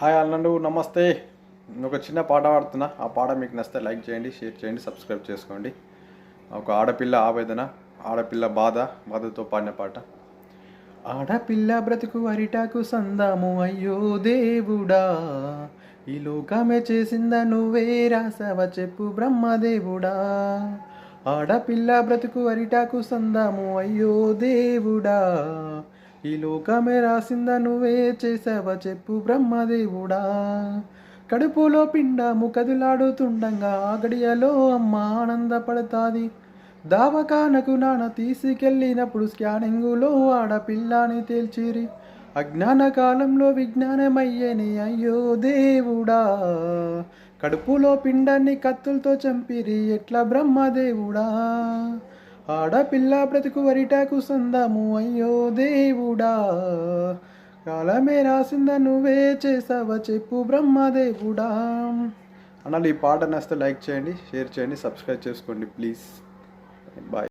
Hi అల్లండు నమస్తే. ఒక చిన్న పాట పాడుతున్నా. ఆ పాట మీకు నచ్చితే లైక్ చేయండి షేర్ చేయండి సబ్స్క్రైబ్ చేసుకోండి. ఒక ఆడపిల్ల ఆవేదన ఆడపిల్ల బాధ బాధతో పాడిన పాట. ఆడపిల్ల బ్రతుకు అరిటాకు సందాము అయ్యో దేవుడా. ఈ లోకమే చేసిందా నువ్వే రాసవ చెప్పు బ్రహ్మదేవుడా. ఆడపిల్ల బ్రతుకు అరిటాకు సందాము అయ్యో దేవుడా. ఈ లోకమే రాసిందా నువ్వే చేసావా చెప్పు బ్రహ్మదేవుడా. కడుపులో పిండము కదులాడుతుండగా ఆగడియలో అమ్మ ఆనందపడతాది. దావకానకు నాన్న తీసుకెళ్ళినప్పుడు స్కానింగులో ఆడపిల్లని తేల్చిరి. అజ్ఞాన కాలంలో విజ్ఞానమయ్యేని అయ్యో దేవుడా. కడుపులో పిండాన్ని కత్తులతో చంపిరి ఎట్లా బ్రహ్మదేవుడా. ఆడపిల్ల బ్రతుకు వరిటాకు సందము అయ్యో దేవుడా. కాలమే రాసిందా నువ్వే చేసావా చెప్పు బ్రహ్మదేవుడా. అనాలి ఈ పాట నచ్చితే లైక్ చేయండి షేర్ చేయండి సబ్స్క్రైబ్ చేసుకోండి ప్లీజ్. బాయ్